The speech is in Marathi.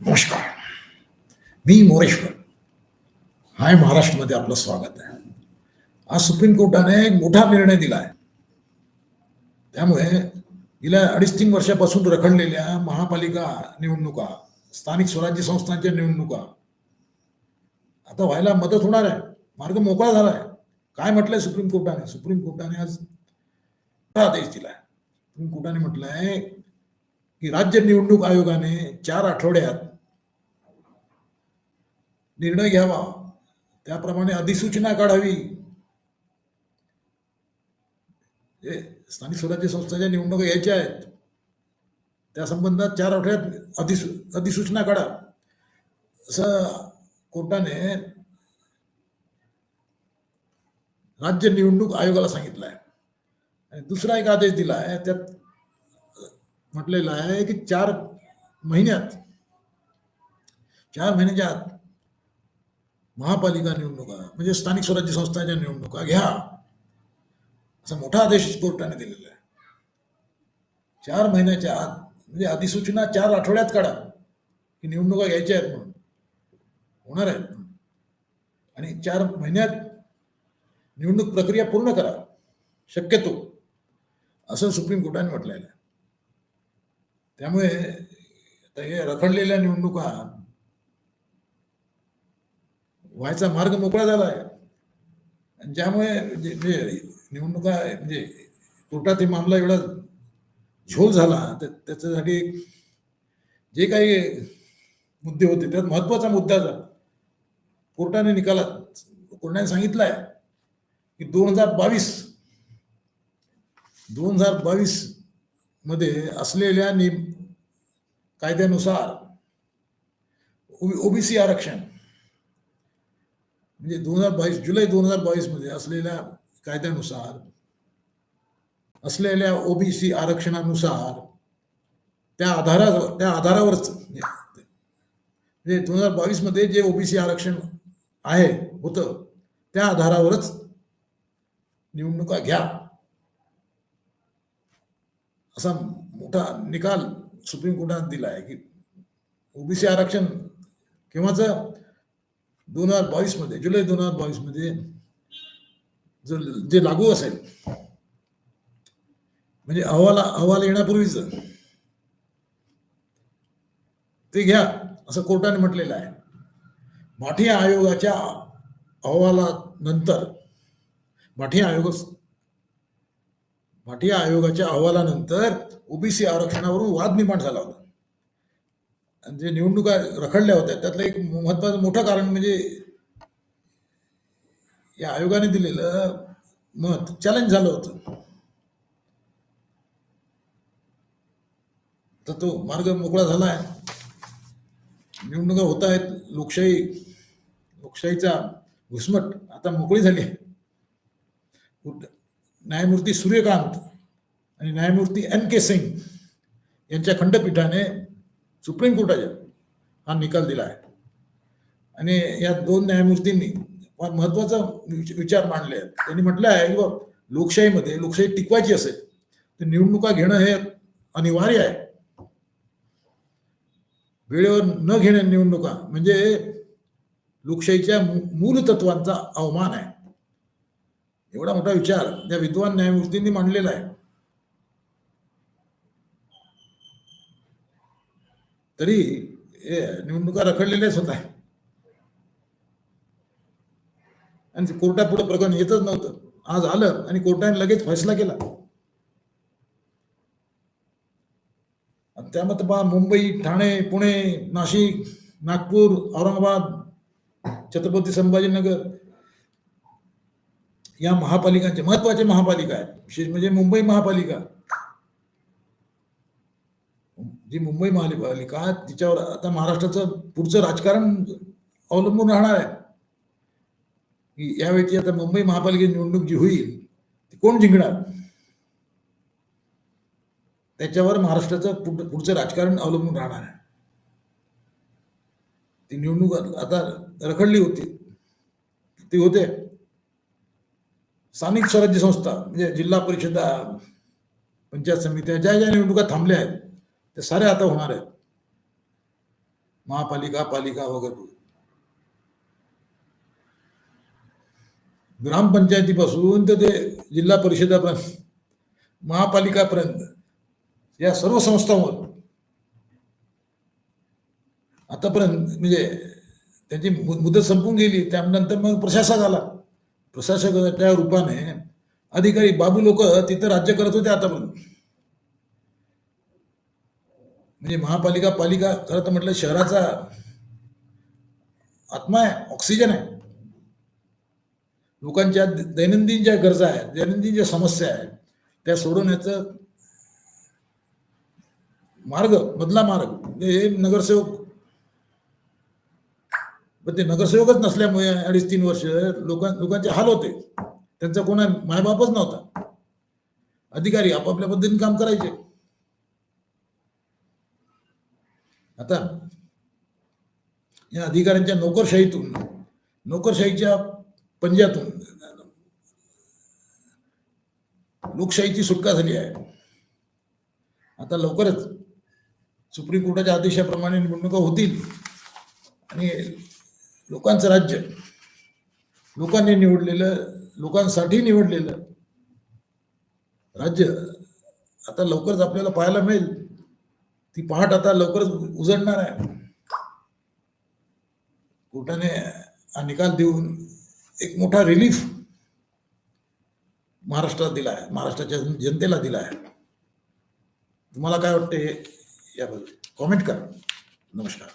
नमस्कार. मी मोरेश्वर. हाय महाराष्ट्रमध्ये आपलं स्वागत आहे. आज सुप्रीम कोर्टाने एक मोठा निर्णय दिला आहे त्यामुळे गेल्या अडीच तीन वर्षापासून रखडलेल्या महापालिका निवडणुका स्थानिक स्वराज्य संस्थांच्या निवडणुका आता व्हायला मदत होणार आहे. मार्ग मोकळा झाला आहे काय म्हटलंय सुप्रीम कोर्टाने? सुप्रीम कोर्टाने आज आदेश दिलाय. सुप्रीम कोर्टाने म्हटलंय की राज्य निवडणूक आयोगाने चार आठवड्यात निर्णय घ्यावा. त्याप्रमाणे अधिसूचना काढावी. स्थानिक स्वराज्य संस्थेच्या निवडणुका घ्यायच्या आहेत. त्या संबंधात चार आठवड्यात अधिसू अधिसूचना काढा. असं कोर्टाने राज्य निवडणूक आयोगाला सांगितलं आहे आणि दुसरा एक आदेश दिला आहे त्यात म्हटलेलं आहे की चार महिन्यात चार महिन्याच्या आत महापालिका निवडणुका म्हणजे स्थानिक स्वराज्य संस्थांच्या निवडणुका घ्या. असा मोठा आदेश कोर्टाने दिलेला आहे. चार महिन्याच्या आत म्हणजे अधिसूचना चार आठवड्यात काढा की निवडणुका घ्यायच्या आहेत म्हणून होणार आहेत म्हणून. आणि चार महिन्यात निवडणूक प्रक्रिया पूर्ण करा शक्यतो असं सुप्रीम कोर्टाने म्हटलेलं आहे. त्यामुळे आता हे रखडलेल्या निवडणुका व्हायचा मार्ग मोकळा झाला आहे आणि ज्यामुळे जे निवडणुका म्हणजे कोर्टात हे मामला एवढा झोल झाला तर त्याच्यासाठी जे काही मुद्दे होते त्यात महत्त्वाचा मुद्दा कोर्टाने निकालात कोर्टाने सांगितलं आहे की दोन हजार बावीस दोन हजार बावीस मध्ये असलेल्या नियम कायद्यानुसार ओबीसी आरक्षण म्हणजे दोन हजार बावीस जुलै दोन हजार बावीसमध्ये असलेल्या कायद्यानुसार असलेल्या ओबीसी आरक्षणानुसार त्या आधारावर त्या आधारावरच म्हणजे दोन हजार बावीसमध्ये जे ओबीसी आरक्षण आहे होतं त्या आधारावरच निवडणुका घ्या. असा मोठा निकाल सुप्रीम कोर्टाने दिला आहे की ओबीसी आरक्षण केव्हाच? दोन हजार बावीसमध्ये जुलै दोन हजार बावीसमध्ये जर जे लागू असेल म्हणजे अहवाला अहवाल येण्यापूर्वीच ते घ्या असं कोर्टाने म्हटलेलं आहे. माठिया आयोगाच्या अहवालानंतर माठिया आयोग भाटिया आयोगाच्या अहवालानंतर ओबीसी आरक्षणावरून वाद निर्माण झाला होता. आणि जे निवडणुका रखडल्या होत्या त्यातलं एक महत्वाचं मोठं कारण म्हणजे या आयोगाने दिलेलं मत चॅलेंज झालं होतं. तर तो मार्ग मोकळा झाला आहे निवडणुका होत आहेत लोकशाही लोकशाहीचा घुसमट आता मोकळी झाली आहे. न्यायमूर्ती सूर्यकांत आणि न्यायमूर्ती एन के सिंग यांच्या खंडपीठाने सुप्रीम कोर्टाच्या हा निकाल दिला आहे. आणि या दोन न्यायमूर्तींनी फार महत्त्वाचा विचार मांडले आहेत. त्यांनी म्हटलं आहे की लोकशाहीमध्ये लोकशाही टिकवायची असेल तर निवडणुका घेणं हे अनिवार्य आहे. वेळेवर न घेणे निवडणुका म्हणजे लोकशाहीच्या मूल तत्वांचा अवमान आहे. एवढा मोठा विचार त्या विद्वान न्यायमूर्तींनी मांडलेला आहे. तरी निवडणुका रखडलेल्याच होत आहे आणि कोर्टापुढे प्रकरण येतच नव्हतं. आज आलं आणि कोर्टाने लगेच फैसला केला. त्यामध्ये पहा मुंबई ठाणे पुणे नाशिक नागपूर औरंगाबाद छत्रपती संभाजीनगर या महापालिकांचे महत्त्वाचे महापालिका आहेत. विशेष म्हणजे मुंबई महापालिका. जी मुंबई महापालिका तिच्यावर आता महाराष्ट्राचं पुढचं राजकारण अवलंबून राहणार आहे. की यावेळी आता मुंबई महापालिकेची निवडणूक जी होईल ती कोण जिंकणार? त्याच्यावर महाराष्ट्राचं पुढ- पुढचं राजकारण अवलंबून राहणार आहे. ती निवडणूक आता रखडली होती. ती होते. स्थानिक स्वराज्य संस्था म्हणजे जिल्हा परिषदा पंचायत समित्या ज्या ज्या निवडणुका थांबल्या आहेत त्या साऱ्या आता होणार आहेत. महापालिका पालिका वगैरे. ग्रामपंचायतीपासून तर ते जिल्हा परिषदापर्यंत महापालिकापर्यंत या सर्व संस्थांवर. आतापर्यंत म्हणजे त्यांची मु- मुदत संपून गेली त्यानंतर मग प्रशासक आला. प्रशासकाच्या रूपाने अधिकारी बाबू लोक तिथं राज्य करत होते आतापर्यंत. म्हणजे महापालिका पालिका खरं तर म्हटलं शहराचा आत्मा आहे ऑक्सिजन आहे. लोकांच्या दैनंदिन ज्या गरजा आहेत दैनंदिन ज्या समस्या आहेत त्या सोडवण्याचं मार्ग मधला मार्ग. म्हणजे हे नगरसेवक पण ते नगरसेवकच नसल्यामुळे अडीच तीन वर्ष लोकां लोकांचे हाल होते. त्यांचा कोणा मायबापच नव्हता. अधिकारी आपापल्या पद्धतीने काम करायचे. आता या अधिकाऱ्यांच्या नोकरशाहीतून नोकरशाहीच्या पंजातून लोकशाहीची सुटका झाली आहे. आता लवकरच सुप्रीम कोर्टाच्या आदेशाप्रमाणे निवडणुका होतील. आणि लोकांचं राज्य लोकांनी निवडलेलं लोकांसाठी निवडलेलं राज्य आता लवकरच आपल्याला पाहायला मिळेल. ती पहाट आता लवकरच उजळणार आहे. कोर्टाने हा निकाल देऊन एक मोठा रिलीफ महाराष्ट्रात दिला आहे महाराष्ट्राच्या जनतेला दिला आहे तुम्हाला काय वाटते याबद्दल कॉमेंट करा. नमस्कार.